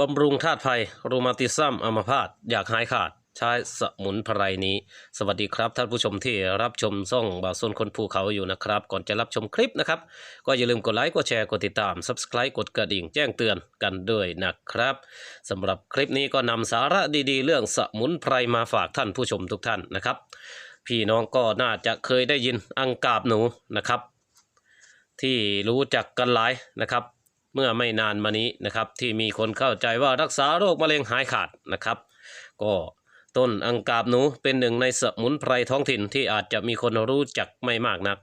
บำรุงธาตุไฟรูมาติซัมอัมพาตอยากหายขาด ใช้สมุนไพรนี้ สวัสดีครับ ท่านผู้ชมที่รับชมซ่องบ่าวซนคนภูเขาอยู่นะครับ ก่อนจะรับชมคลิปนะครับ ก็อย่าลืมกดไลค์กดแชร์กดติดตาม Subscribe กดกระดิ่งแจ้งเตือนกันด้วยนะครับสำหรับคลิปนี้ก็นำสาระดีๆ เรื่องสมุนไพรมาฝากท่านผู้ชมทุกท่านนะครับ พี่น้องก็น่าจะเคยได้ยินอังกาบหนูนะครับ ที่รู้จักกันหลายนะครับ เมื่อไม่นานมานี้นะครับ ที่มีคนเข้าใจว่ารักษาโรคมะเร็งหายขาดนะครับ ก็ต้นอังกาบหนูเป็นหนึ่งในสมุนไพรท้องถิ่นที่อาจจะมีคนรู้จักไม่มากนัก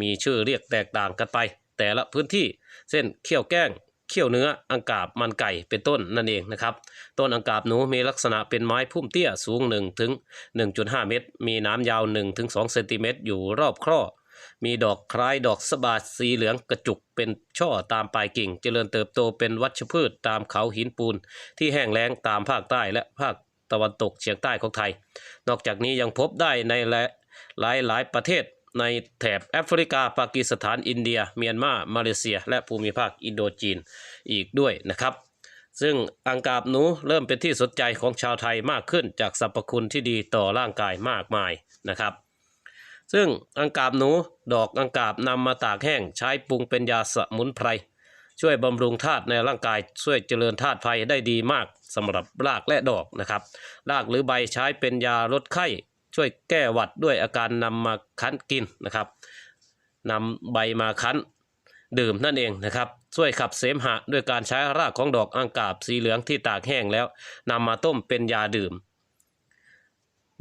มีชื่อเรียกแตกต่างกันไป แต่ละพื้นที่เช่นเขี้ยวแก้งเขี้ยวเนื้ออังกาบมันไก่เป็นต้นนั่นเองนะครับต้นอังกาบหนูมีลักษณะเป็นไม้พุ่มเตี้ยสูง1ถึง1.5 เมตร มีน้ำยาว1ถึง2เซนติเมตรอยู่รอบคร่อ มีดอกคล้ายดอกสะบาดสีเหลืองกระจุกเป็นช่อตามปลายกิ่ง เจริญเติบโตเป็นวัชพืชตามเขาหินปูน ที่แห้งแล้งตามภาคใต้และภาคตะวันตกเฉียงใต้ของไทย นอกจากนี้ยังพบได้ในหลายหลายประเทศในแถบแอฟริกา ปากีสถาน อินเดีย เมียนมา มาเลเซีย และภูมิภาคอินโดจีนอีกด้วยนะครับ ซึ่งอังกาบหนูเริ่มเป็นที่สนใจของชาวไทยมากขึ้นจากสรรพคุณที่ดีต่อร่างกายมากมายนะครับ ซึ่งอังกาบหนูดอกอังกาบนำมาตากแห้งใช้ปรุงเป็นยาสมุนไพร ช่วยบำรุงธาตุในร่างกาย ช่วยเจริญธาตุไฟได้ดีมากสำหรับรากและดอกนะครับ รากหรือใบใช้เป็นยาลดไข้ ช่วยแก้หวัดด้วยอาการนำมาคั้นกินนะครับนำใบมาคั้นดื่มนั่นเองนะครับ ช่วยขับเสมหะด้วยการใช้รากของดอกอังกาบสีเหลืองที่ตากแห้งแล้วนำมาต้มเป็นยาดื่ม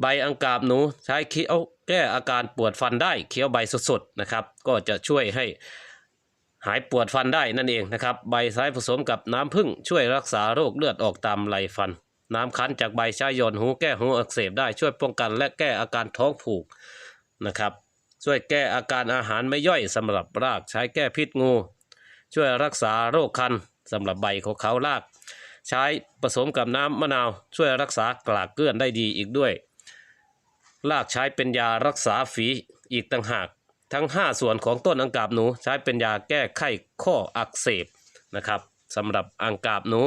ใบอังกาบหนูใช้เคี้ยวแก้อาการปวดฟันได้เคี้ยวใบสดๆนะครับ ก็จะช่วยให้หายปวดฟันได้นั่นเองนะครับ ใบใช้ผสมกับน้ำผึ้งช่วยรักษาโรคเลือดออกตามไหลฟัน น้ำคั้นจากใบใช้หย่อนหูแก้หูอักเสบได้ช่วยป้องกันและแก้อาการท้องผูกนะครับ ช่วยแก้อาการอาหารไม่ย่อยสำหรับรากใช้แก้พิษงู ช่วยรักษาโรคคันสำหรับใบของเขาราก ใช้ผสมกับน้ำมะนาว ช่วยรักษากลากเกลื่อนได้ดีอีกด้วย รากใช้เป็นยารักษาฝีอีกต่างหาก ทั้ง 5 ส่วนของต้นอังกาบหนูใช้เป็นยาแก้ไข้ข้ออักเสบนะครับสำหรับอังกาบหนู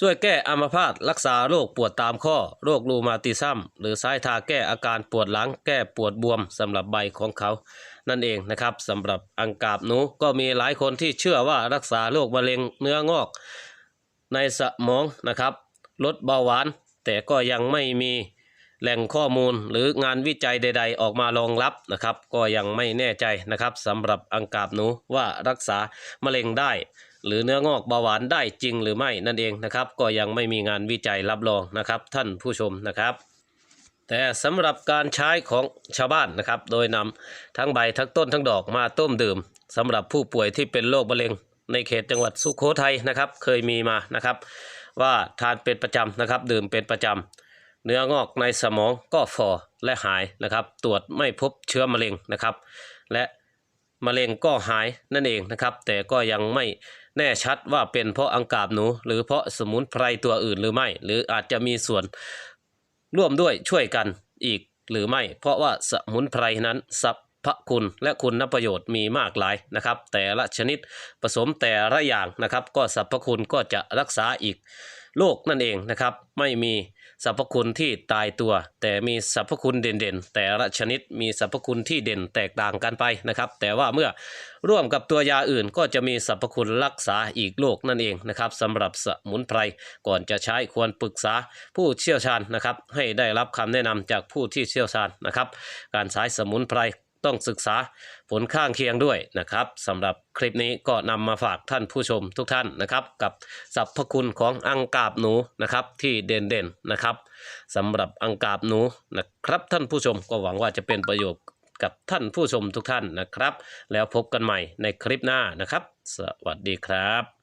ช่วยแก้อัมพาตรักษาโรคปวดตามข้อ โรครูมาติซัมหรือสายทาแก้อาการปวดหลังแก้ปวดบวมสำหรับใบของเขา นั่นเองนะครับสำหรับอังกาบหนูก็มีหลายคนที่เชื่อว่ารักษาโรคมะเร็งเนื้องอก ในสมองนะครับลดเบาหวานแต่ก็ยังไม่มี แหล่งข้อมูลหรืองานวิจัยใด ๆ ออกมารองรับนะครับ ก็ยังไม่แน่ใจนะครับสำหรับอังกาบหนูว่ารักษามะเร็งได้ หรือเนื้องอกเบาหวานได้จริงหรือไม่นั่นเองนะครับ ก็ยังไม่มีงานวิจัยรับรองนะครับ ท่านผู้ชมนะครับแต่สำหรับการใช้ของชาวบ้านนะครับ โดยนำทั้งใบทั้งต้นทั้งดอกมาต้มดื่มสำหรับผู้ป่วยที่เป็นโรคมะเร็ง ในเขตจังหวัดสุโขทัยนะครับ เคยมีมานะครับ ว่าทานเป็นประจำนะครับ ดื่มเป็นประจำ เนื้องอกในสมองก็ฟอและหายนะครับ ตรวจไม่พบเชื้อมะเร็งนะครับ และมะเร็งก็หายนั่นเองนะครับ แต่ก็ยังไม่แน่ชัดว่าเป็นเพราะอังกาบหนู หรือเพราะสมุนไพรตัวอื่นหรือไม่ หรืออาจจะมีส่วนร่วมด้วยช่วยกันอีกหรือไม่ เพราะว่าสมุนไพรนั้นสรรพคุณและคุณประโยชน์มีมากหลายนะครับ แต่ละชนิดผสมแต่ละอย่างนะครับ ก็สรรพคุณก็จะรักษาอีกโรคนั่นเองนะครับ ไม่มี สรรพคุณที่ตายตัว แต่มีสรรพคุณเด่นๆ แต่ละชนิดมีสรรพคุณที่เด่นแตกต่างกันไปนะครับ แต่ว่าเมื่อร่วมกับตัวยาอื่นก็จะมีสรรพคุณรักษาอีกโรคนั่นเองนะครับสำหรับสมุนไพรก่อนจะใช้ควรปรึกษาผู้เชี่ยวชาญนะครับ ให้ได้รับคำแนะนำจากผู้ที่เชี่ยวชาญนะครับ การใช้สมุนไพร ต้องศึกษาผลข้างเคียงด้วยนะครับสำหรับคลิปนี้ก็นำมาฝากท่านผู้ชมทุกท่านนะครับกับสรรพคุณของอังกาบหนูนะครับที่เด่นๆนะครับสำหรับอังกาบหนูนะครับท่านผู้ชมก็หวังว่าจะเป็นประโยชน์กับท่านผู้ชมทุกท่านนะครับ แล้วพบกันใหม่ในคลิปหน้านะครับ สวัสดีครับ